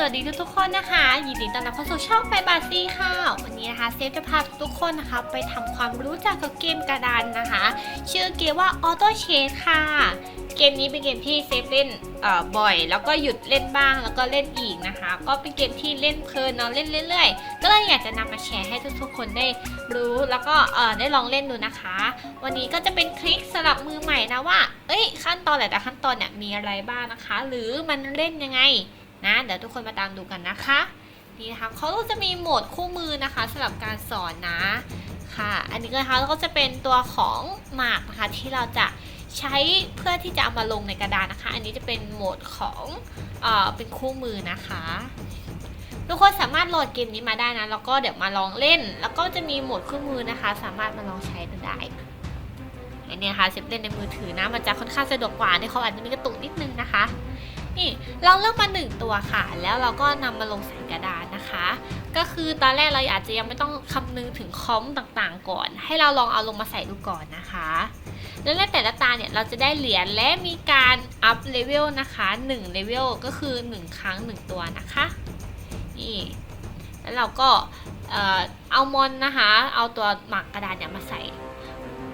สวัสดีทุกๆคนนะคะ ยินดีต้อนรับเข้าสู่ช่องไปบาซีค่ะ วันนี้นะคะเซฟจะพาทุกคนนะคะ ไปทำความรู้จักกับเกมกระดานนะคะ ชื่อเกมว่า Auto Chase ค่ะ เกมนี้เป็นเกมที่เซฟเล่นบ่อย แล้วก็หยุดเล่นบ้างแล้วก็เล่นอีกนะคะ ก็เป็นเกมที่เล่นเพลินเนาะเล่นเรื่อยๆ ก็เลยอยากจะนำมาแชร์ให้ทุกๆ คนได้รู้แล้วก็ได้ลองเล่นดูนะคะ วันนี้ก็จะเป็นคลิกสำหรับมือใหม่นะว่า เอ้ยขั้นตอนแต่ละขั้นตอนเนี่ยมีอะไรบ้างนะคะ หรือมันเล่นยังไง นะเดี๋ยวทุกคนมาตามดูกันนะคะนี่นะคะเขาก็จะมีโหมดคู่มือนะคะสำหรับการสอนนะค่ะ อันนี้นะคะก็จะเป็นตัวของหมากนะคะที่เราจะใช้เพื่อที่จะเอามาลงในกระดานนะคะ อันนี้จะเป็นโหมดของเอ่อเป็นคู่มือนะคะ ทุกคนสามารถโหลดเกมนี้มาได้นะ แล้วก็เดี๋ยวมาลองเล่น แล้วก็จะมีโหมดคู่มือนะคะ สามารถมาลองใช้ได้อันนี้นะคะเซฟเล่นในมือถือนะ มันจะค่อนข้างสะดวกกว่าในเขาอาจจะมีกระตุกนิดนึงนะคะ นี่เราเลือกมาหนึ่งตัวค่ะ แล้วเราก็นำมาลงใส่กระดานนะคะ ก็คือตอนแรกเราอาจจะยังไม่ต้องคำนึงถึงคอมต่างๆ ก่อน ให้เราลองเอาลงมาใส่ดูก่อนนะคะ แล้วในแต่ละตาเนี่ยเราจะได้เหรียญและมีการอัพเลเวลนะคะ1เลเวลก็คือ 1 ครั้ง 1 ตัวนะคะนี่แล้วเราก็เอามอนนะคะ เอาตัวหมากกระดานเนี่ยมาใส่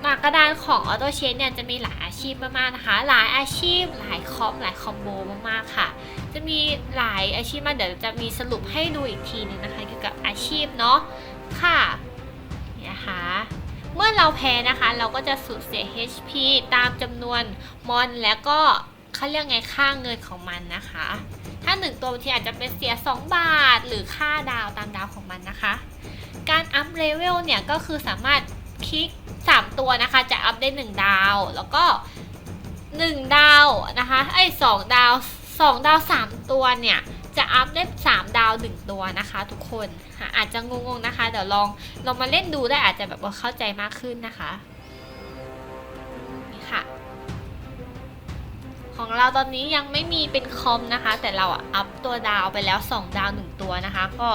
หมากกระดานของออโต้เชนเนี่ยจะมีหลายอาชีพมากๆนะคะ หลายอาชีพ หลายคอมหลายคอมโบมากๆค่ะ จะมีหลายอาชีพมากเดี๋ยวจะมีสรุปให้ดูอีกทีนึงนะคะเกี่ยวกับอาชีพเนาะค่ะนี่นะคะเมื่อเราแพ้นะคะ เราก็จะสูญเสีย HP ตามจำนวนมอนแล้วก็เขาเรียกไงค่าเงินของมันนะคะ ถ้าหนึ่งตัวบางทีอาจจะเป็นเสีย 2 บาท หรือค่าดาวตามดาวของมันนะคะ การอัพเลเวลเนี่ยก็คือสามารถ คลิก 3 ตัวนะคะ จะอัพได้ 1 ดาว แล้วก็ 1 ดาวนะคะไอ้สองดาว 2 ดาว 3 ตัวเนี่ย จะอัพได้ 3 ดาว 1 ตัวนะคะทุกคนอาจจะงงๆนะคะ เดี๋ยวลองลองมาเล่นดูได้อาจจะแบบว่าเข้าใจมากขึ้นนะคะนี่ค่ะ ของเราตอนนี้ยังไม่มีเป็นคอมนะคะ แต่เราอะอัพตัวดาวไปแล้ว 2 ดาว 1 ตัวนะคะ ก็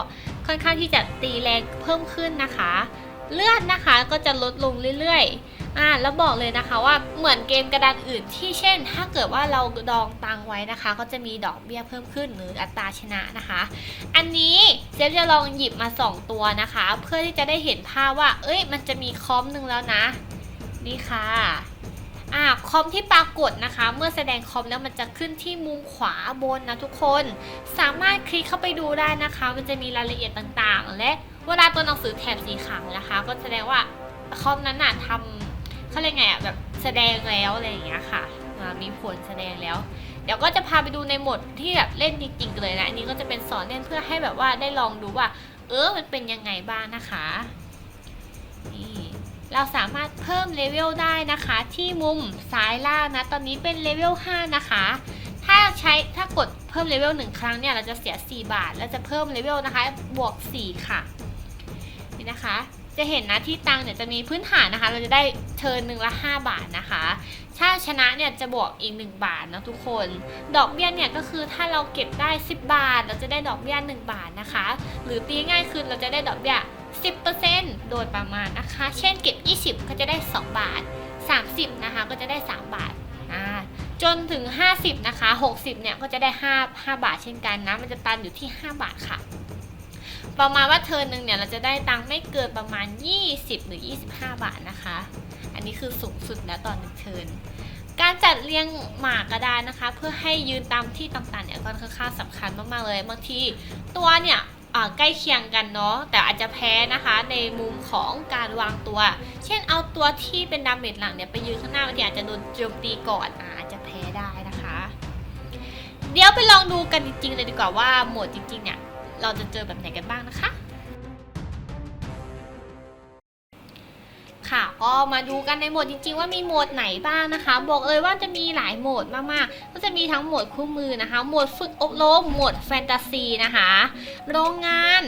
ค่อนข้างที่จะตีแรงเพิ่มขึ้นนะคะ เลือดนะคะก็จะลดลงเรื่อยๆอ่าแล้วบอกเลยนะคะว่าเหมือนเกมกระดานอื่นที่เช่น ถ้าเกิดว่าเราดองตังไว้นะคะ ก็จะมีดอกเบี้ยเพิ่มขึ้นหรืออัตราชนะนะคะ อันนี้เจฟจะลองหยิบมา 2 ตัวนะคะ เพื่อที่จะได้เห็นภาพว่า เอ้ย มันจะมีคอมหนึ่งแล้วนะ นี่ค่ะอ่าคอมที่ปรากฏนะคะ เมื่อแสดงคอมแล้วมันจะขึ้นที่มุมขวาบนนะทุกคน สามารถคลิกเข้าไปดูได้นะคะ มันจะมีรายละเอียดต่างๆ และ เวลาตัวหนังสือแถบสีขาวนะคะ ก็แสดงว่าคอมนั้นน่ะทำเขาเรียกไงอะแบบแสดงแล้วอะไรอย่างเงี้ยค่ะมีผลแสดงแล้ว เดี๋ยวก็จะพาไปดูในหมดที่แบบเล่นจริงๆเลยนะอันนี้ก็จะเป็นสอนเล่นเพื่อให้แบบว่าได้ลองดูว่า เออมันเป็นยังไงบ้างนะคะนี่เราสามารถเพิ่มเลเวลได้นะคะ ที่มุมซ้ายล่างนะ ตอนนี้เป็นเลเวล5นะคะ ถ้าใช้ถ้ากดเพิ่มเลเวล1ครั้งเนี่ยเราจะเสีย 4 บาท แล้วจะเพิ่มเลเวลนะคะบวก 4 ค่ะ นี่นะคะ จะเห็นนะที่ตังเนี่ยจะมีพื้นฐานนะคะ เราจะได้เทิร์นหนึ่งละ5 บาทนะคะ ถ้าชนะเนี่ยจะบวกอีก 1 บาทนะทุกคน ดอกเบี้ยเนี่ยก็คือถ้าเราเก็บได้ 10 บาท เราจะได้ดอกเบี้ย1 บาทนะคะ หรือตีง่ายคือเราจะได้ดอกเบี้ย 10%โดยประมาณนะคะ เช่นเก็บ 20 ก็จะได้ 2 บาท 30 นะคะก็จะได้ 3 บาทอ่าจนถึง 50 นะคะ 60 เนี่ยก็จะได้ 5 5 บาทเช่นกันนะ มันจะตันอยู่ที่ 5 บาทค่ะ ประมาณว่าเทิร์นหนึ่งเนี่ยเราจะได้ตังค์ไม่เกินประมาณ 20 หรือ 25 บาทนะคะ อันนี้คือสูงสุดแล้วตอนหนึ่งเทิร์นการจัดเรียงหมากกระดานนะคะ เพื่อให้ยืนตามที่ต่างๆเนี่ยก็ค่อนข้างสำคัญมากๆเลยบางทีตัวเนี่ยใกล้เคียงกันเนาะแต่อาจจะแพ้นะคะในมุมของการวางตัว เช่นเอาตัวที่เป็นดาเมจหลังเนี่ยไปยืนข้างหน้าบางทีอาจจะโดนโจมตีก่อนอาจจะแพ้ได้นะคะ เดี๋ยวไปลองดูกันจริงๆเลยดีกว่าว่าโหมดจริงๆเนี่ย เราจะเจอแบบไหนกันบ้างนะคะ ค่ะก็มาดูกันในโหมดจริงๆ ว่ามีโหมดไหนบ้างนะคะ บอกเลยว่าจะมีหลายโหมดมากๆ ก็จะมีทั้งโหมดคู่มือนะคะ โหมดฝึกอบรมโหมดแฟนตาซีนะคะ โรงงาน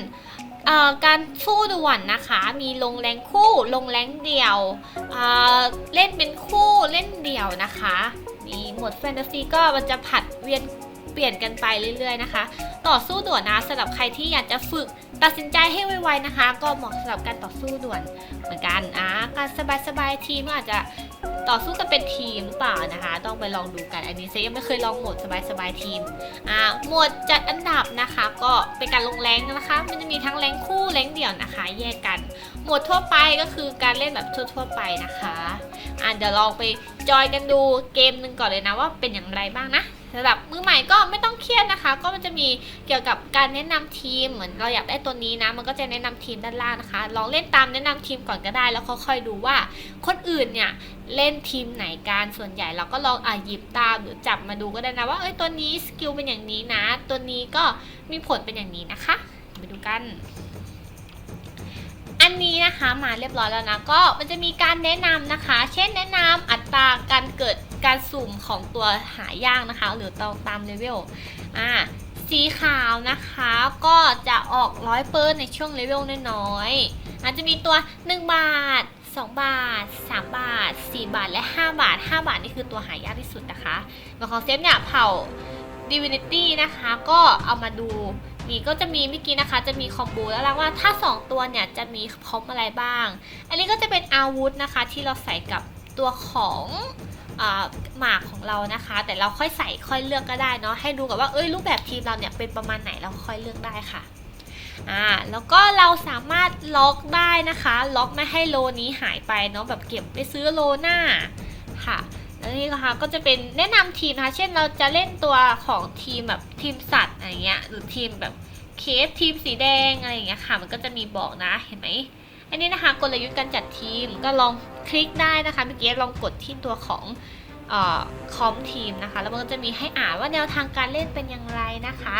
การสู้ด่วนนะคะ มีลงแรงคู่ ลงแรงเดี่ยวเเล่นเป็นคู่ เล่นเดี่ยวนะคะ มีโหมดแฟนตาซีก็มันจะผัดเวียน เปลี่ยนกันไปเรื่อยๆนะคะ ต่อสู้ด่วนนะสำหรับใครที่อยากจะฝึกตัดสินใจให้ไวๆนะคะ ก็เหมาะสำหรับการต่อสู้ด่วนเหมือนกันอะการสบายๆทีมอาจจะต่อสู้กันเป็นทีมหรือเปล่านะคะ ต้องไปลองดูกันอันนี้เซยังไม่เคยลองโหมดสบายๆทีมอะโหมดจัดอันดับนะคะ ก็เป็นการลงแรงนะคะ มันจะมีทั้งแรงคู่แรงเดี่ยวนะคะ แยกกันโหมดทั่วไปก็คือการเล่นแบบทั่วๆไปนะคะอะเดี๋ยวลองไปจอยกันดูเกมหนึ่งก่อนเลยนะว่าเป็นอย่างไรบ้างนะ สำหรับมือใหม่ก็ไม่ต้องเครียดนะคะ ก็มันจะมีเกี่ยวกับการแนะนำทีม เหมือนเราอยากได้ตัวนี้นะ มันก็จะแนะนำทีมด้านล่างนะคะ ลองเล่นตามแนะนำทีมก่อนก็ได้ แล้วค่อยๆดูว่า คนอื่นเนี่ยเล่นทีมไหนกันส่วนใหญ่เราก็ลองอะหยิบตามหรือจับมาดูก็ได้นะว่าเอ้ยตัวนี้สกิลเป็นอย่างนี้นะ ตัวนี้ก็มีผลเป็นอย่างนี้นะคะ ไปดูกัน อันนี้นะคะมาเรียบร้อยแล้วนะก็มันจะมีการแนะนำนะคะ เช่นแนะนำอัตราการเกิดการสุ่มของตัวหายากนะคะ หรือตามตามเลเวลอ่าสีขาวนะคะก็จะออกร้อยเปอร์ในช่วงเลเวลน้อยๆอาจจะมีตัว 1 บาท 2 บาท 3 บาท 4 บาทและ 5 บาท 5 บาทนี่คือตัวหายากที่สุดนะคะมาของเซฟเนี่ยเผ่า Divinity นะคะ ก็เอามาดู นี่ก็จะมีเมื่อกี้นะคะ จะมีคอมโบแล้วล่ะว่าถ้า 2 ตัวเนี่ยจะมีคอมอะไรบ้าง อันนี้ก็จะเป็นอาวุธนะคะ ที่เราใส่กับตัวของหมากของเรานะคะ แต่เราค่อยใส่ค่อยเลือกก็ได้เนาะให้ดูกับว่าเอ้ยรูปแบบทีมเราเนี่ยเป็นประมาณไหนเราค่อยเลือกได้ค่ะอ่าแล้วก็เราสามารถล็อกได้นะคะ ล็อกไม่ให้โลนี้หายไปเนาะแบบเก็บไปซื้อโลหน้าค่ะ แล้วนี่นะคะก็จะเป็นแนะนำทีมนะคะ เช่นเราจะเล่นตัวของทีมแบบทีมสัตว์อะไรเงี้ย หรือทีมแบบเคสทีมสีแดงอะไรอย่างเงี้ยค่ะ มันก็จะมีบอกนะ เห็นไหม อันนี้นะคะกลยุทธ์การจัดทีมก็ลองคลิกได้นะคะ เมื่อกี้ลองกดที่ตัวของ คอมทีมนะคะ แล้วมันก็จะมีให้อ่านว่าแนวทางการเล่นเป็นอย่างไรนะคะ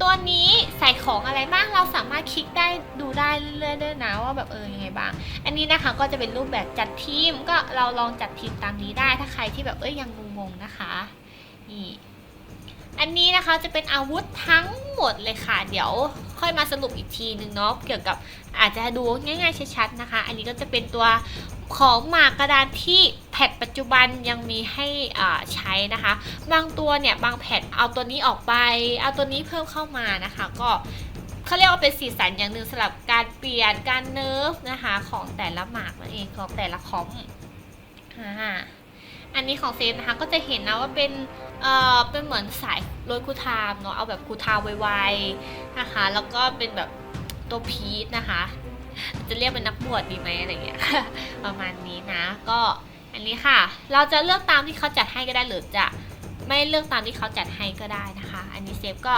ตัวนี้ใส่ของอะไรบ้างเราสามารถคลิกได้ดูได้เรื่อยๆด้วยนะว่าแบบเออยังไงบ้าง อันนี้นะคะก็จะเป็นรูปแบบจัดทีมก็เราลองจัดทีมตามนี้ได้ ถ้าใครที่แบบเอ้ยยังงงๆนะคะนี่อันนี้นะคะจะเป็นอาวุธทั้งหมดเลยค่ะ เดี๋ยว ค่อยมาสรุปอีกทีนึงเนาะเกี่ยวกับอาจจะดูง่ายๆชัดๆนะคะ อันนี้ก็จะเป็นตัวของหมากกระดานที่แพทปัจจุบันยังมีให้อ่าใช้นะคะ บางตัวเนี่ยบางแพทเอาตัวนี้ออกไป เอาตัวนี้เพิ่มเข้ามานะคะ ก็เขาเรียกว่าเป็นสีสันอย่างหนึ่งสำหรับการเปลี่ยนการเนิร์ฟนะคะของแต่ละหมากนั่นเองของแต่ละคอมอ่า อันนี้ของเซฟนะคะก็จะเห็นนะว่าเป็นเอ่อเป็นเหมือนสายรถคูทามเนาะเอาแบบคูทามไวๆนะคะแล้วก็เป็นแบบตัวพีชนะคะ จะเรียกเป็นนักบวชดีไหมอะไรเงี้ยประมาณนี้นะก็อันนี้ค่ะ เราจะเลือกตามที่เขาจัดให้ก็ได้หรือจะไม่เลือกตามที่เขาจัดให้ก็ได้นะคะ อันนี้เซฟก็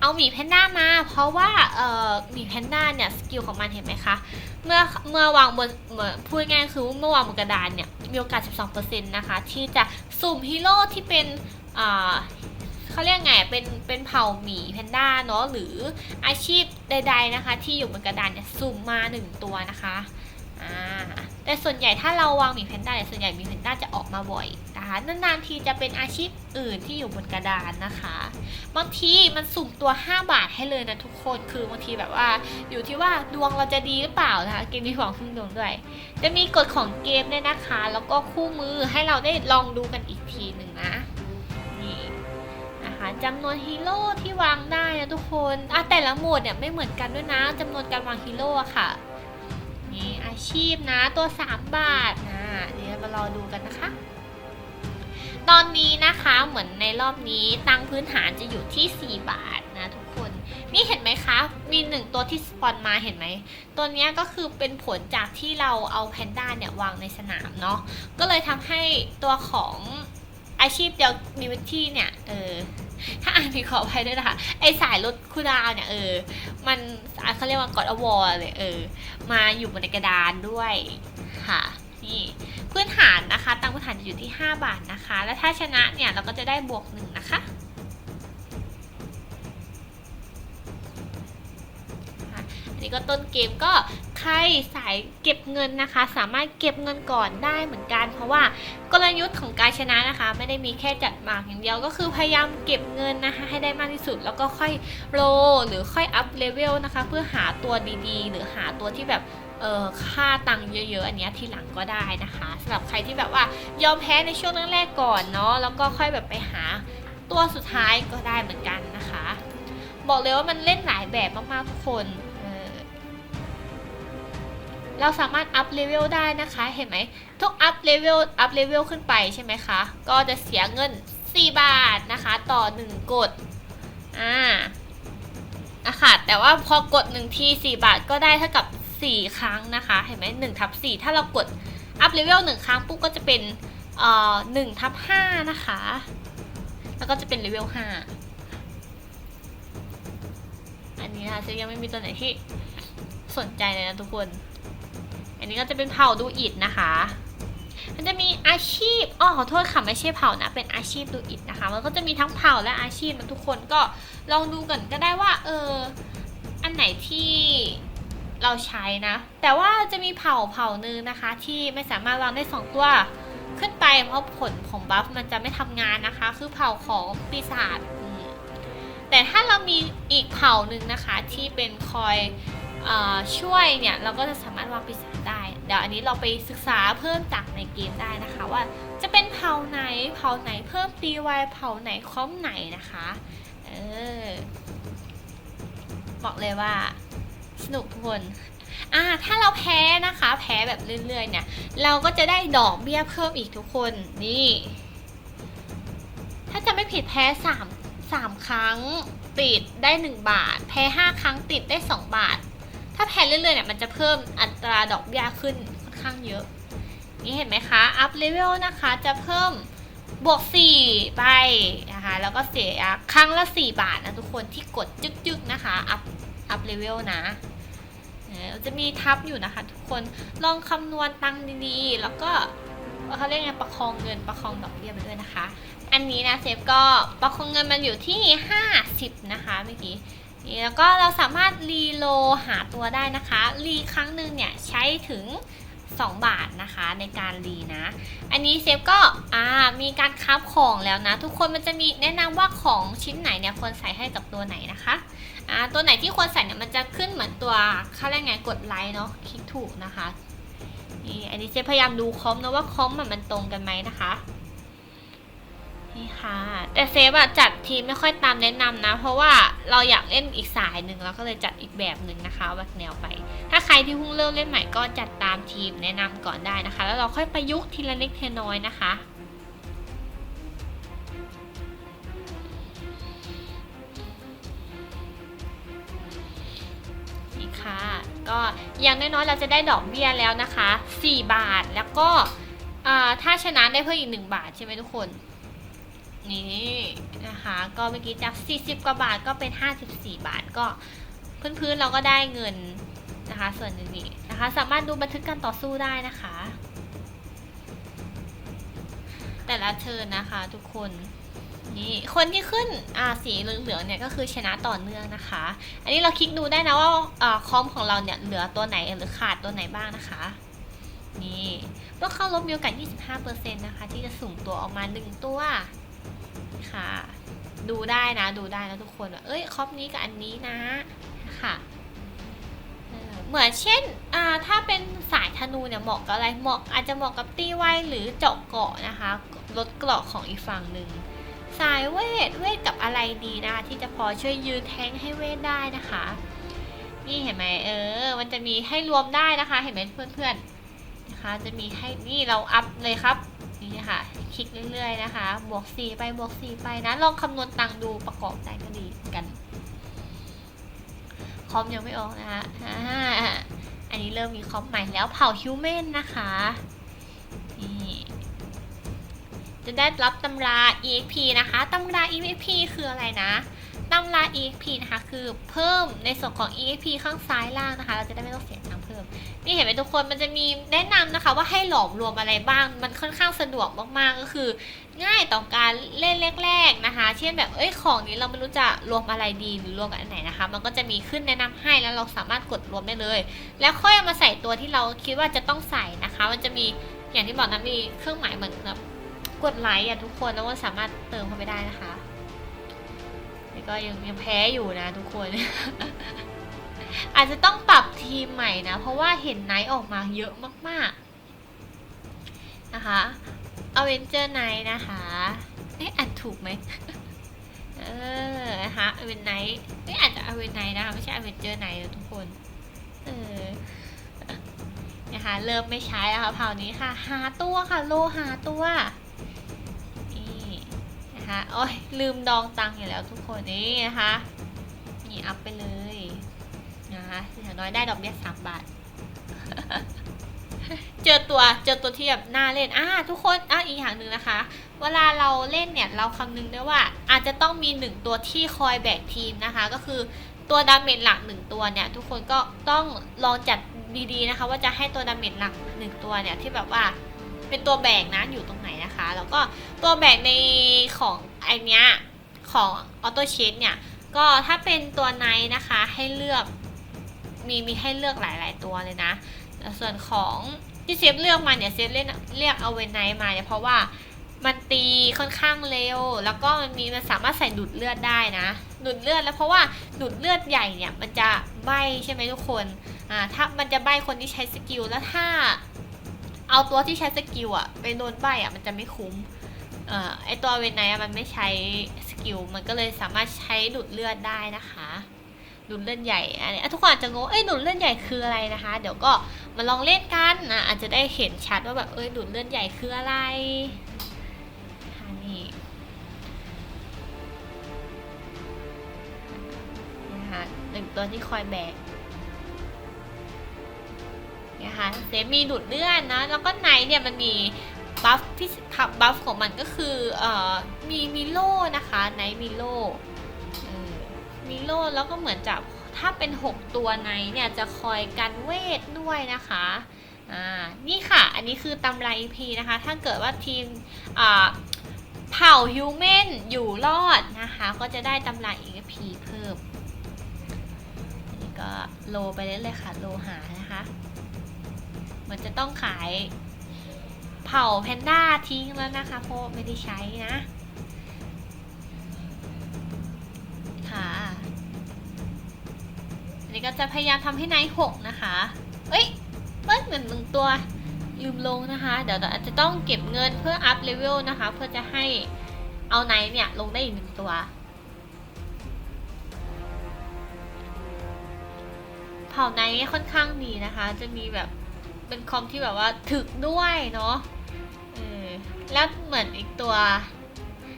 เอาหมีแพนด้ามา เพราะว่าเอ่อหมีแพนด้าเนี่ยสกิลของมันเห็นไหมคะเมื่อเมื่อวางบนเหมือนพูดง่ายคือเมื่อวางบนกระดานเนี่ย มีโอกาส 12%นะคะ ที่จะสุ่มฮีโร่ที่เป็นเขาเรียกไง เป็น เป็นเผ่าหมีแพนด้าเนาะ หรืออาชีพใด ๆ นะคะ ที่อยู่บนกระดานเนี่ย สุ่มมา 1 ตัวนะคะ อ่า แต่ส่วนใหญ่ถ้าเราวางหมีแพนด้าเนี่ยส่วนใหญ่หมีแพนด้าจะออกมาบ่อยนะคะนานๆทีจะเป็นอาชีพอื่นที่อยู่บนกระดานนะคะบางทีมันสุ่มตัว 5 บาทให้เลยนะทุกคนคือบางทีแบบว่า อยู่ที่ว่าดวงเราจะดีหรือเปล่านะคะเกมมีของพึ่งดวงด้วย จะมีกฎของเกมด้วยนะคะ แล้วก็คู่มือให้เราได้ลองดูกันอีกทีหนึ่งนะนี่นะคะจำนวนฮีโร่ที่วางได้นะทุกคนอะแต่ละโหมดเนี่ยไม่เหมือนกันด้วยนะจำนวนการวางฮีโร่ค่ะ ชีพนะ ตัว 3 บาทนะเดี๋ยวมารอดูกันนะคะ ตอนนี้นะคะเหมือนในรอบนี้ตังค์พื้นฐานจะอยู่ที่ 4 บาทนะทุกคนนี่เห็นไหมคะ มีหนึ่งตัวที่สปอนมาเห็นไหม ตัวเนี้ยก็คือเป็นผลจากที่เราเอาแพนด้าเนี่ยวางในสนามเนาะก็เลยทำให้ตัวของอาชีพเดียวดิวิตี้เนี่ยเออ ถ้าอ่านผิดขออภัยด้วยนะคะ ไอสายรถคูดาวเนี่ยเออ มันเขาเรียกว่ากอดอวอร์เลยเออ มาอยู่บนกระดานด้วยค่ะนี่พื้นฐานนะคะตังค์พื้นฐานจะอยู่ที่ 5 บาทนะคะ และถ้าชนะเนี่ยเราก็จะได้บวกหนึ่งนะคะ อันนี้ก็ต้นเกมก็ ใครสายเก็บเงินนะคะ สามารถเก็บเงินก่อนได้เหมือนกัน เพราะว่ากลยุทธ์ของการชนะนะคะ ไม่ได้มีแค่จัดหมากอย่างเดียวก็คือพยายามเก็บเงินนะคะให้ได้มากที่สุด แล้วก็ค่อยโรหรือค่อยอัพเลเวลนะคะ เพื่อหาตัวดีๆ หรือหาตัวที่แบบเออค่าตังค์เยอะ ๆ อันเนี้ยทีหลังก็ได้นะคะสำหรับใครที่แบบว่ายอมแพ้ในช่วงแรกๆก่อนเนาะแล้วก็ค่อยแบบไปหาตัวสุดท้ายก็ได้เหมือนกันนะคะ บอกเลยว่ามันเล่นหลายแบบมากๆทุกคน เราสามารถอัพเลเวลได้นะคะเห็นไหมทุกอัพเลเวลอัพเลเวลขึ้นไปใช่ไหมคะก็จะเสียเงิน 4 บาทนะคะ ต่อ 1 กดอ่าอะค่ะแต่ว่าพอกด1ที4บาทก็ได้เท่ากับ 4 ครั้งนะคะ เห็นไหม1ทับ4ถ้าเรากดอัพเลเวล1ครั้งปุ๊บก็จะเป็นเอ่อ1ทับ5นะคะ แล้วก็จะเป็นเลเวล5อันนี้นะคะจะยังไม่มีตัวไหนที่สนใจเลยนะทุกคน อันนี้ก็จะเป็นเผ่าดูอิดนะคะ มันจะมีอาชีพอ๋อขอโทษค่ะไม่ใช่เผ่านะ เป็นอาชีพดูอิดนะคะ มันก็จะมีทั้งเผ่าและอาชีพนะทุกคนก็ลองดูกันก็ได้ว่าเอออันไหนที่เราใช้นะ แต่ว่าจะมีเผ่าเผ่านึงนะคะ ที่ไม่สามารถวางได้สองตัวขึ้นไปเพราะผลของบัฟมันจะไม่ทำงานนะคะ คือเผ่าของปีศาจแต่ถ้าเรามีอีกเผ่าหนึ่งนะคะที่เป็นคอย ช่วยเนี่ยเราก็จะสามารถวางปีศาจได้ เดี๋ยวอันนี้เราไปศึกษาเพิ่มจากในเกมได้นะคะ ว่าจะเป็นเผ่าไหนเผ่าไหนเพิ่มตีไวเผ่าไหนคอมไหนนะคะเออบอกเลยว่าสนุกทุกคนอ่าถ้าเราแพ้นะคะ แพ้แบบเรื่อยๆเนี่ย เราก็จะได้ดอกเบี้ยเพิ่มอีกทุกคนนี่ ถ้าจะไม่ผิดแพ้สามสามครั้งติดได้1บาท แพ้5ครั้งติดได้2บาท ถ้าแพ้เรื่อยๆเนี่ยมันจะเพิ่มอัตราดอกเบี้ยขึ้นค่อนข้างเยอะ นี่เห็นไหมคะอัพเลเวลนะคะจะเพิ่มบวก 4 ไปนะคะแล้วก็เสียครั้งละ 4 บาทนะทุกคนที่กดจึกๆนะคะอัพอัพเลเวลนะจะมีทับอยู่นะคะทุกคนลองคำนวณตังดีๆ แล้วก็เขาเรียกไงประคองเงินประคองดอกเบี้ยไปด้วยนะคะ อันนี้นะเซฟก็ประคองเงินมันอยู่ที่ 50 นะคะเมื่อกี้ นี่แล้วก็เราสามารถรีโลหาตัวได้นะคะรีครั้งหนึ่งเนี่ยใช้ถึง 2 บาทนะคะในการรีนะ อันนี้เซฟก็อ่ามีการคับของแล้วนะ ทุกคนมันจะมีแนะนำว่าของชิ้นไหนเนี่ยควรใส่ให้กับตัวไหนนะคะอ่าตัวไหนที่ควรใส่เนี่ยมันจะขึ้นเหมือนตัวเขาเรียกไงกดไลค์เนาะคลิกถูกนะคะนี่อันนี้เซฟพยายามดูคอมนะว่าคอมมันตรงกันไหมนะคะ นี่ค่ะ แต่เซฟอะจัดทีมไม่ค่อยตามแนะนำนะ เพราะว่าเราอยากเล่นอีกสายหนึ่งเราก็เลยจัดอีกแบบหนึ่งนะคะแบกแนวไป ถ้าใครที่เพิ่งเริ่มเล่นใหม่ก็จัดตามทีมแนะนำก่อนได้นะคะ แล้วเราค่อยประยุกต์ทีละเล็กทีน้อยนะคะนี่ค่ะ ก็อย่างน้อยๆเราจะได้ดอกเบี้ยแล้วนะคะ 4 บาทแล้วก็ถ้าชนะได้เพิ่มอีก 1 บาทใช่ไหมทุกคน นี่นะคะ ก็เมื่อกี้จาก 40 กว่าบาทก็เป็น 54 บาทก็พื้นๆเราก็ได้เงินนะคะ ส่วนหนึ่งนี้นะคะ สามารถดูบันทึกการต่อสู้ได้นะคะ แต่ละเทิร์นนะคะทุกคนนี่คนที่ขึ้นอ่าสีเหลืองๆเนี่ยก็คือชนะต่อเนื่องนะคะ อันนี้เราคลิกดูได้นะว่าอ่าคอมของเราเนี่ยเหลือตัวไหนหรือขาดตัวไหนบ้างนะคะ นี่เมื่อเข้าลบมีโอกาส25%นะคะ ที่จะสุ่มตัวออกมา 1 ตัว ค่ะ ดูได้นะ ดูได้นะทุกคนว่าเอ้ยคอมนี้กับอันนี้นะค่ะเหมือนเช่นถ้าเป็นสายธนูเนี่ยเหมาะกับอะไรเหมาะอาจจะเหมาะกับตีไวหรือเจาะเกาะนะคะลดเกราะของอีกฝั่งหนึ่งสายเวทเวทกับอะไรดีนะคะที่จะพอช่วยยืนแทงให้เวทได้นะคะ นี่เห็นไหมเออ มันจะมีให้รวมได้นะคะ เห็นไหมเพื่อนๆนะคะ จะมีให้นี่เราอัพเลยครับนี่ค่ะ ลิกเรื่อยๆนะคะ บวก 4 ไปบวก 4 ไปนะ ลองคำนวณตังค์ดูประกอบได้ก็ดีกัน คอมยังไม่ออกนะคะอันนี้เริ่มมีคอมใหม่แล้วเผ่าฮิวแมนนะคะนี่จะได้รับตำรา EXP นะคะ ตำรา EXP คืออะไรนะตำรา EXP นะคะ คือเพิ่มในส่วนของ EXP ข้างซ้ายล่างนะคะ เราจะได้ไม่ต้องเสีย นี่เห็นไหมทุกคนมันจะมีแนะนำนะคะ ว่าให้หลอมรวมอะไรบ้าง มันค่อนข้างสะดวกมากๆก็คือ ง่ายต่อการเล่นแรก ๆนะคะ เช่นแบบเอ้ยของนี้เราไม่รู้จะรวมอะไรดีหรือรวมกับอันไหนนะคะ มันก็จะมีขึ้นแนะนำให้แล้วเราสามารถกดรวมได้เลย แล้วค่อยเอามาใส่ตัวที่เราคิดว่าจะต้องใส่นะคะ มันจะมีอย่างที่บอกนะมีเครื่องหมายเหมือนแบบกดไลค์อะทุกคนแล้วก็สามารถเติมเข้าไปได้นะคะแล้วก็ยังยังแพ้อยู่นะทุกคน อาจจะต้องปรับทีมใหม่นะ เพราะว่าเห็นไนท์ออกมาเยอะมากๆนะคะ Avenger Night นะคะเอ๊ะอ่านถูกไหมเอนะคะอเวนไนท์นี่อาจจะอเวนไนท์นะคะไม่ใช่อเวนเจอร์ไนท์ทุกคนเออนะคะเริ่มไม่ใช้แล้วค่ะเผ่านี้ค่ะ หาตัวค่ะโลหาตัวนี่นะคะโอ้ยลืมดองตังอยู่แล้วทุกคนนี่นะคะนี่อัพไปเลย นะคะอย่างน้อยได้ดอกเบี้ยสามบาท เจอตัวเจอตัวที่แบบน่าเล่นอ่าทุกคนอะอีกอย่างหนึ่งนะคะ เวลาเราเล่นเนี่ยเราคำนึงได้วยว่าอาจจะต้องมีหนึ่งตัวที่คอยแบกทีมนะคะ ก็คือตัวดาเมจหลักหนึ่งตัวเนี่ย ทุกคนก็ต้องลองจัดดีๆนะคะ ว่าจะให้ตัวดาเมจหลักหนึ่งตัวเนี่ยที่แบบว่าเป็นตัวแบกนะอยู่ตรงไหนนะคะ แล้วก็ตัวแบกในของไอเนี้ยของออโต้เชนเนี่ย ก็ถ้าเป็นตัวไนท์นะคะให้เลือก มีมีให้เลือกหลาย ๆ ตัวเลยนะ ส่วนของที่เซฟเลือกมาเนี่ยเซฟเล่นเรียกเอาเวนไนมาเนี่ยเพราะว่ามันตีค่อนข้างเร็ว แล้วก็มันมีมันสามารถใส่ดูดเลือดได้นะ ดูดเลือดแล้วเพราะว่าดูดเลือดใหญ่เนี่ยมันจะใบใช่ไหมทุกคน อ่าถ้ามันจะใบคนที่ใช้สกิลแล้วถ้า เอาตัวที่ใช้สกิลอะไปโดนใบอะมันจะไม่คุ้มเอ่อไอตัวเวนไนอะมันไม่ใช้สกิลมันก็เลยสามารถใช้ดูดเลือดได้นะคะ ดูดเลือดใหญ่อันนี้ทุกคนอาจจะงงเอ้ยดูดเลือดใหญ่คืออะไรนะคะ เดี๋ยวก็มาลองเล่นกันนะอาจจะได้เห็นชัดว่าแบบเอ้ยดูดเลือดใหญ่คืออะไรนี่นะคะหนึ่งตัวที่คอยแบกนะคะเซฟมีดูดเลือดนะแล้วก็ไนท์เนี่ยมันมีบัฟที่บัฟของมันก็คือเอ่อมีมิโลนะคะไนท์มิโล มิโลแล้วก็เหมือนจะถ้าเป็น 6 ตัวไนเนี่ยจะคอยกันเวทด้วยนะคะอ่านี่ค่ะ อันนี้คือตำรา EP นะคะ ถ้าเกิดว่าทีมอ่าเผ่าฮิวแมนอยู่รอดนะคะ ก็จะได้ตำรา EP เพิ่มนนี่ก็โลไปเรื่อยๆค่ะ โลหานะคะเหมือนจะต้องขายเผาแพนด้าทิ้งแล้วนะคะ เพราะไม่ได้ใช้นะ ค่ะอันนี้ก็จะพยายามทำให้นท์หกนะคะ เอ้ยเอ้ยเหมือนหนึ่งตัวลืมลงนะคะ เดี๋ยวอาจจะต้องเก็บเงินเพื่ออัพเลเวลนะคะ เพื่อจะให้เอาไนท์เนี่ยลงได้อีกหนึ่งตัว เผ่าไนท์ค่อนข้างดีนะคะ จะมีแบบเป็นคอมที่แบบว่าถึกด้วยเนาะแล้วเหมือนอีกตัว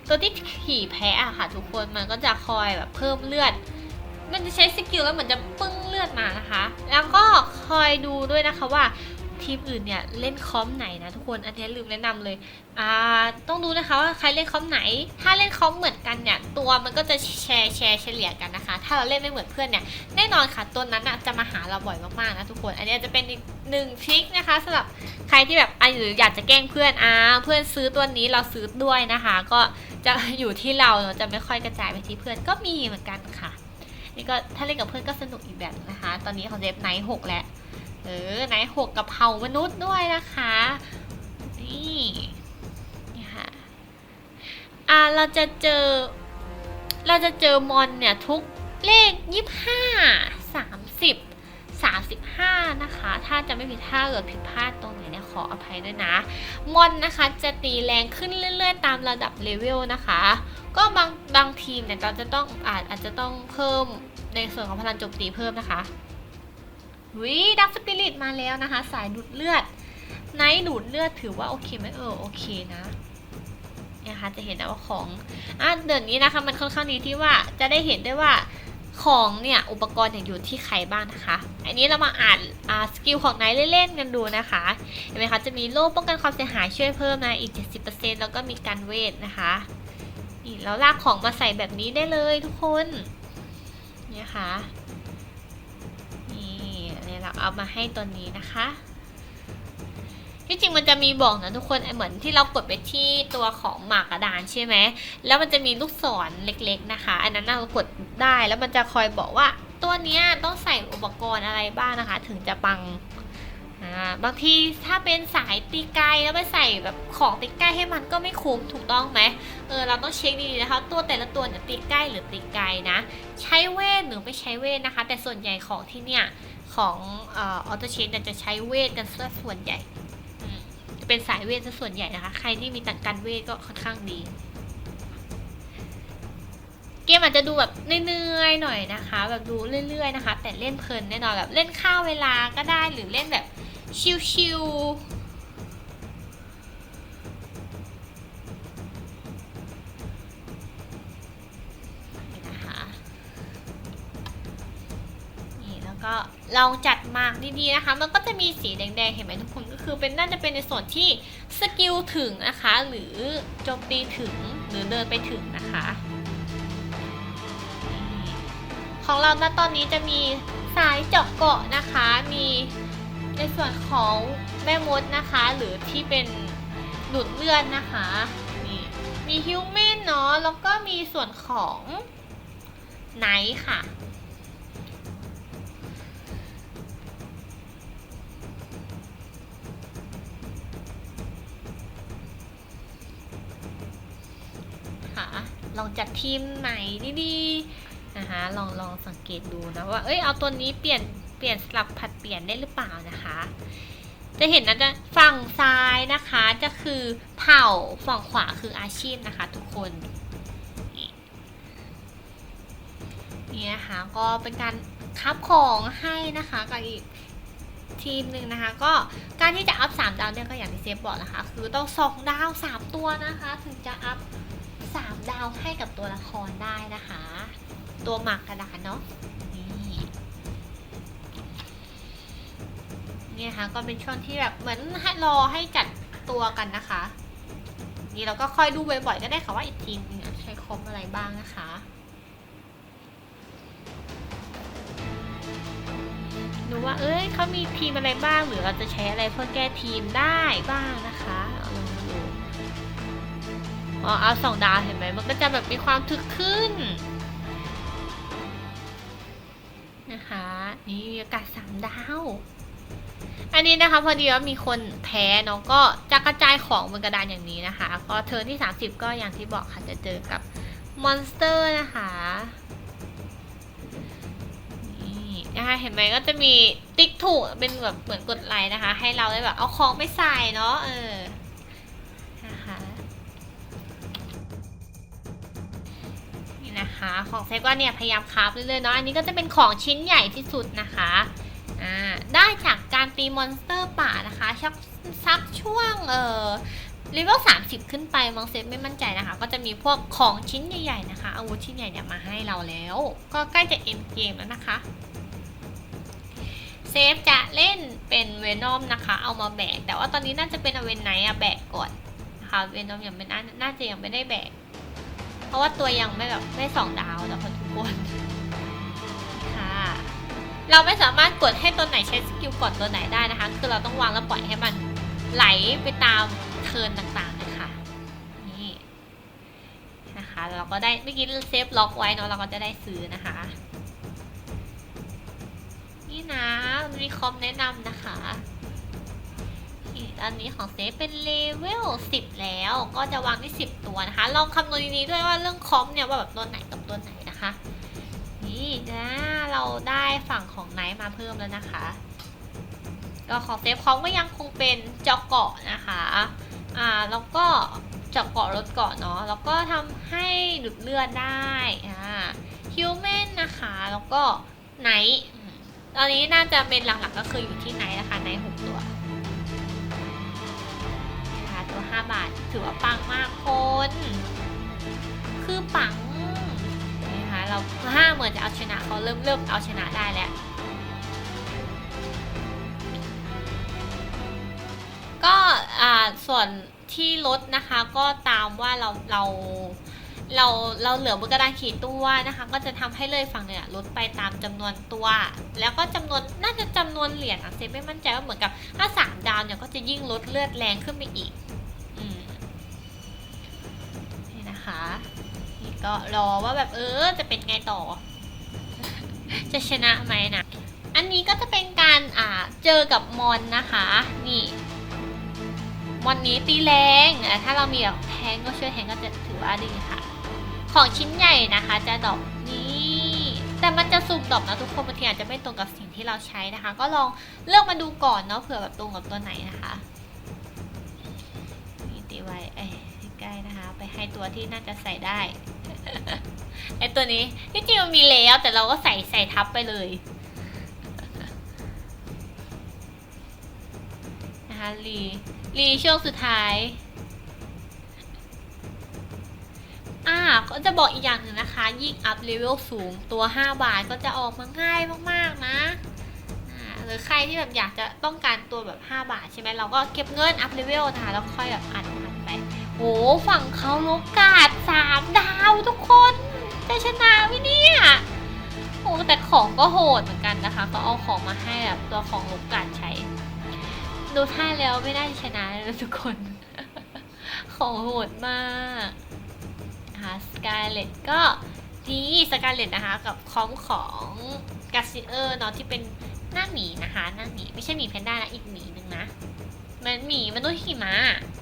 ตัวที่ขี่แพะอะค่ะ ทุกคนมันก็จะคอยแบบเพิ่มเลือด มันจะใช้สกิลแล้วเหมือนจะปึ้งเลือดมานะคะ แล้วก็คอยดูด้วยนะคะว่า ทีมอื่นเนี่ยเล่นคอมไหนนะทุกคนอันนี้ลืมแนะนำเลยอ่าต้องดูนะคะว่าใครเล่นคอมไหน ถ้าเล่นคอมเหมือนกันเนี่ยตัวมันก็จะแชร์แชร์เฉลี่ยกันนะคะ ถ้าเราเล่นไม่เหมือนเพื่อนเนี่ยแน่นอนค่ะตัวนั้นน่ะจะมาหาเราบ่อยมากๆนะทุกคน อันนี้จะเป็นอีกหนึ่งทริคนะคะสำหรับใครที่แบบอะหรืออยากจะแกล้งเพื่อนอ่าเพื่อนซื้อตัวนี้เราซื้อด้วยนะคะ ก็จะอยู่ที่เราเนอะจะไม่ค่อยกระจายไปที่เพื่อนก็มีเหมือนกันค่ะนี่ก็ถ้าเล่นกับเพื่อนก็สนุกอีกแบบนะคะ ตอนนี้ของเจฟไนท์หกแล้ว เออไหนหกกับเผ่ามนุษย์ด้วยนะคะ นี่นี่ค่ะอ่าเราจะเจอ เราจะเจอมอนเนี่ยทุกเลขยี่ห้าสามสิบ35นะคะ ถ้าจะไม่ผิดถ้าเกิดผิดพลาดตรงไหนเนี่ยขออภัยด้วยนะ มอนนะคะจะตีแรงขึ้นเรื่อยๆ ตามระดับเลเวลนะคะ ก็บางบางทีมเนี่ยเราจะต้องอาจอาจจะต้องเพิ่มในส่วนของพลังโจมตีเพิ่มนะคะ วิดักสปิริตมาแล้วนะคะ สายดูดเลือดไนท์ดูดเลือดถือว่าโอเคไหมเออโอเคนะนี่ยค่ะจะเห็นนะว่าของอะเดี๋ยวนี้นะคะมันค่อนข้างดีที่ว่าจะได้เห็นได้ว่าของเนี่ยอุปกรณ์เนี่ยอยู่ที่ใครบ้างนะคะ อันนี้เรามาอ่านอ่าสกิลของไนท์เล่นๆกันดูนะคะเห็นไหมคะจะมีโล่ป้องกันความเสียหายช่วยเพิ่มนะอีก 70%แล้วก็มีการเวทนะคะนี่แล้วลากของมาใส่แบบนี้ได้เลยทุกคนเนี่ยค่ะนี่อันนี้ เราเอามาให้ตัวนี้นะคะ ที่จริงมันจะมีบอกนะทุกคนเหมือนที่เรากดไปที่ตัวของหมากกระดานใช่ไหมแล้วมันจะมีลูกศรเล็กๆนะคะ อันนั้นเรากดได้แล้วมันจะคอยบอกว่าตัวเนี้ยต้องใส่อุปกรณ์อะไรบ้างนะคะ ถึงจะปังอ่าบางทีถ้าเป็นสายตีไกลแล้วไปใส่แบบของตีใกล้ให้มันก็ไม่คุ้มถูกต้องไหมเออเราต้องเช็คดีๆนะคะ ตัวแต่ละตัวเนี่ยตีใกล้หรือตีไกลนะ ใช้เวทหรือไม่ใช้เวทนะคะ แต่ส่วนใหญ่ของที่เนี่ย ของเออโตเชนจะใช้เวทกันซะส่วนใหญ่ จะเป็นสายเวทซะส่วนใหญ่นะคะ ใครที่มีตังการเวทก็ค่อนข้างดี เกมอาจจะดูแบบเนื่อยๆหน่อยนะคะ แบบดูเรื่อยๆนะคะ แต่เล่นเพลินแน่นอนแบบเล่นข้าวเวลาก็ได้หรือเล่นแบบชิลๆ ลองจัดมากดีๆนะคะ มันก็จะมีสีแดงๆ เห็นไหมทุกคนก็คือเป็นน่าจะเป็นในส่วนที่สกิลถึงนะคะ หรือโจมตีถึงหรือเดินไปถึงนะคะ ของเราณตอนนี้จะมีสายเจาะเกาะนะคะ มีในส่วนของแม่มดนะคะ หรือที่เป็นดูดเลือดนะคะนี่มีฮิวแมนเนาะแล้วก็มีส่วนของไนท์ค่ะ ลองจัดทีมไหนดีๆนะคะลองลองสังเกตดูนะว่าเอ้ยเอาตัวนี้เปลี่ยนเปลี่ยนสลับผัดเปลี่ยนได้หรือเปล่านะคะ จะเห็นนะจะฝั่งซ้ายนะคะจะคือเผ่าฝั่งขวาคืออาชีพนะคะทุกคนนี่นี่นะคะก็เป็นการคับของให้นะคะกับอีกทีมหนึ่งนะคะ ก็การที่จะอัพสามดาวเนี่ยก็อย่างที่เซฟบอกนะคะ คือต้องสองดาวสามตัวนะคะ ถึงจะอัพ สามดาวให้กับตัวละครได้นะคะ ตัวหมากกระดานเนาะนี่เนี่ยนะคะก็เป็นช่วงที่แบบเหมือนให้รอให้จัดตัวกันนะคะ นี่เราก็ค่อยดูบ่อยๆก็ได้ค่ะว่าอีกทีมนึงอะใช้คมอะไรบ้างนะคะดูว่าเอ้ยเขามีทีมอะไรบ้างหรือเราจะใช้อะไรเพื่อแก้ทีมได้บ้างนะคะเอาลองดู อ๋อเอาสองดาวเห็นไหมมันก็จะแบบมีความถึกขึ้น นะคะ นี่มีอากาศสามดาวอันนี้นะคะพอดีว่ามีคนแพ้เนาะก็จะกระจายของบนกระดานอย่างนี้นะคะ ก็เทิร์นที่ 30 ก็อย่างที่บอกค่ะจะเจอกับมอนสเตอร์นะคะนี่นะคะเห็นไหมก็จะมีติ๊กถูกเป็นแบบเหมือนกดไลค์นะคะ ให้เราได้แบบเอาของไปใส่เนาะเออ ของเซฟก็เนี่ยพยายามคราฟเรื่อยๆเนาะอันนี้ก็จะเป็นของชิ้นใหญ่ที่สุดนะคะอ่าได้จากการตีมอนสเตอร์ป่านะคะชักซักช่วงเอ่อเลเวล30 ขึ้นไปมองเซฟไม่มั่นใจนะคะ ก็จะมีพวกของชิ้นใหญ่ๆนะคะ อาวุธชิ้นใหญ่เนี่ยมาให้เราแล้ว ก็ใกล้จะเอ็นเกมแล้วนะคะเซฟจะเล่นเป็นเวนอมนะคะ เอามาแบก แต่ว่าตอนนี้น่าจะเป็นเวนไนอะแบกก่อนนะคะเวนอมยังไม่น่าน่าจะยังไม่ได้แบก เพราะว่าตัวยังไม่แบบไม่สองดาวนะคะทุกคนค่ะเราไม่สามารถกดให้ตัวไหนใช้สกิลก่อนตัวไหนได้นะคะ คือเราต้องวางแล้วปล่อยให้มันไหลไปตามเทิร์นต่างๆเลยค่ะนี่นะคะเราก็ได้เมื่อกี้เซฟล็อกไว้เนาะเราก็จะได้ซื้อนะคะนี่นะมีคอมแนะนำนะคะ อันนี้ของเซฟเป็นเลเวล10 แล้ว ก็จะวางที่ 10 ตัวนะคะ ลองคำนวณดีๆด้วยว่าเรื่องคอมเนี่ยว่าแบบตัวไหนกับตัวไหนนะคะ นี่นะเราได้ฝั่งของไนท์มาเพิ่มแล้วนะคะ ก็ของเซฟคอมก็ยังคงเป็นเจาะเกาะนะคะ อ่าแล้วก็เจาะเกาะรถเกาะเนาะ แล้วก็ทำให้ดูดเลือดได้อ่าฮิวแมนนะคะ แล้วก็ไนท์ตอนนี้น่าจะเป็นหลักๆก็คืออยู่ที่ไนท์นะคะไนท์หกตัว 5 บาท ถือว่าปังมากคน คือปังนะคะเราห้าเหมือนจะเอาชนะเขาเริ่มเริ่มเอาชนะได้แล้ว ก็ส่วนที่ลดนะคะก็ตามว่าเราเราเราเราเหลือบนกระดานขีดตัวนะคะ ก็จะทำให้เลยฝั่งเนี่ยลดไปตามจำนวนตัว แล้วก็จำนวนน่าจะจำนวนเหรียญอะเซฟไม่มั่นใจว่าเหมือนกับถ้าสามดาวเนี่ยก็จะยิ่งลดเลือดแรงขึ้นไปอีก นะคะนี่ก็รอว่าแบบเออจะเป็นไงต่อ จะชนะไหมนะ อันนี้ก็จะเป็นการอ่าเจอกับมอนนะคะ นี่มอนนี้ตีแรงอะถ้าเรามีแบบแทงก็ช่วยแทงก็จะถือว่าดีค่ะ ของชิ้นใหญ่นะคะจะดอกนี้ แต่มันจะสุ่มดอกนะทุกคนบางทีอาจจะไม่ตรงกับสิ่งที่เราใช้นะคะ ก็ลองเลือกมาดูก่อนเนาะเผื่อแบบตรงกับตัวไหนนะคะนี่ตีไว้เอ้ นะคะ ไปให้ตัวที่น่าจะใส่ได้ ไอตัวนี้ที่จริงมันมีแล้วแต่เราก็ใส่ใส่ทับไปเลยนะคะรีรีช่วงสุดท้ายอ่าก็จะบอกอีกอย่างหนึ่งนะคะ ยิ่งอัพเลเวลสูงตัว 5 บาทก็จะออกมาง่ายมากๆนะอ่าหรือใครที่แบบอยากจะต้องการตัวแบบ 5 บาทใช่ไหมเราก็เก็บเงินอัพเลเวลนะคะแล้วค่อยแบบอัด ฝั่งเขาโลกาด3ดาวทุกคนจะชนะไหมเนี่ยโอ้แต่ของก็โหดเหมือนกันนะคะ ก็เอาของมาให้แบบตัวของโลกาดใช้ ดูท่าแล้วไม่น่าจะชนะเลยทุกคน ของโหดมากนะคะสกายเลตก็นี่สกายเลตนะคะ กับคอมของกาซิเออร์เนาะที่เป็นหน้าหมีนะคะ หน้าหมีไม่ใช่หมีแพนด้านะอีกหมีหนึ่งนะมันหมีมนุษย์หิมะอืม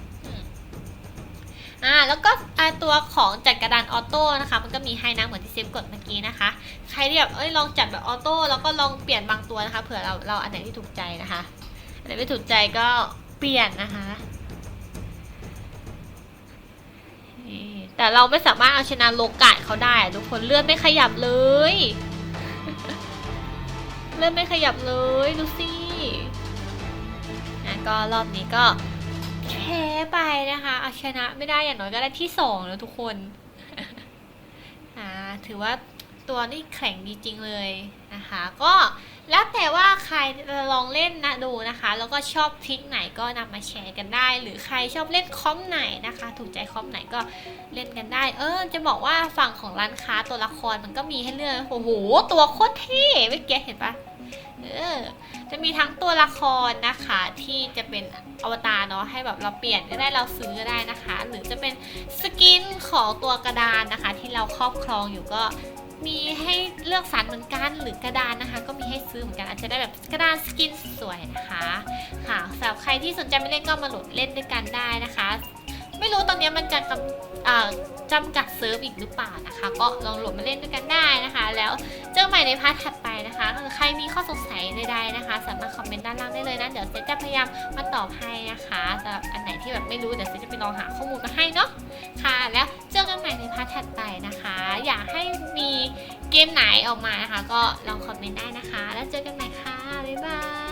อ่าแล้วก็ตัวของจัดกระดานออโต้นะคะ มันก็มีให้นะเหมือนที่เซฟกดเมื่อกี้นะคะ ใครที่แบบเอ้ยลองจัดแบบออโต้แล้วก็ลองเปลี่ยนบางตัวนะคะเผื่อเราเราอันไหนที่ถูกใจนะคะอันไหนไม่ถูกใจก็เปลี่ยนนะคะแต่เราไม่สามารถเอาชนะโลกาดเขาได้ทุกคนเลือดไม่ขยับเลยเลือดไม่ขยับเลยดูสินะก็รอบนี้ก็ แพ้ไปนะคะเอาชนะไม่ได้อย่างน้อยก็ได้ที่สองแล้วทุกคนอ่าถือว่าตัวนี่แข็งจริงๆเลยนะคะ ก็แล้วแต่ว่าใครจะลองเล่นนะดูนะคะ แล้วก็ชอบทริคไหนก็นำมาแชร์กันได้ หรือใครชอบเล่นคอมไหนนะคะ ถูกใจคอมไหนก็เล่นกันได้ เออ จะบอกว่าฝั่งของร้านค้าตัวละครมันก็มีให้เลือกโอ้โหตัวโคตรเท่เมื่อกี้เห็นปะ เออจะมีทั้งตัวละครนะคะที่จะเป็นอวตารเนาะให้แบบเราเปลี่ยนก็ได้เราซื้อก็ได้นะคะ หรือจะเป็นสกินของตัวกระดานนะคะ ที่เราครอบครองอยู่ก็มีให้เลือกสรรเหมือนกันหรือกระดานนะคะ ก็มีให้ซื้อเหมือนกันอาจจะได้แบบกระดานสกินสวยนะคะค่ะสำหรับใครที่สนใจไม่เล่นก็มาโหลดเล่นด้วยกันได้นะคะ ไม่รู้ตอนนี้มันจะกำ จำกัดเซิร์ฟอีกหรือเปล่านะคะ ก็ลองโหลดมาเล่นด้วยกันได้นะคะ แล้วเจอกันใหม่ในพาร์ทถัดไปนะคะใครมีข้อสงสัยใดๆนะคะ สามารถคอมเมนต์ด้านล่างได้เลยนะ เดี๋ยวเซจะพยายามมาตอบให้นะคะสำหรับอันไหนที่แบบไม่รู้เดี๋ยวเซจะไปลองหาข้อมูลมาให้เนาะค่ะ แล้วเจอกันใหม่ในพาร์ทถัดไปนะคะ อยากให้มีเกมไหนออกมานะคะ ก็ลองคอมเมนต์ได้นะคะ แล้วเจอกันใหม่ค่ะบ๊ายบาย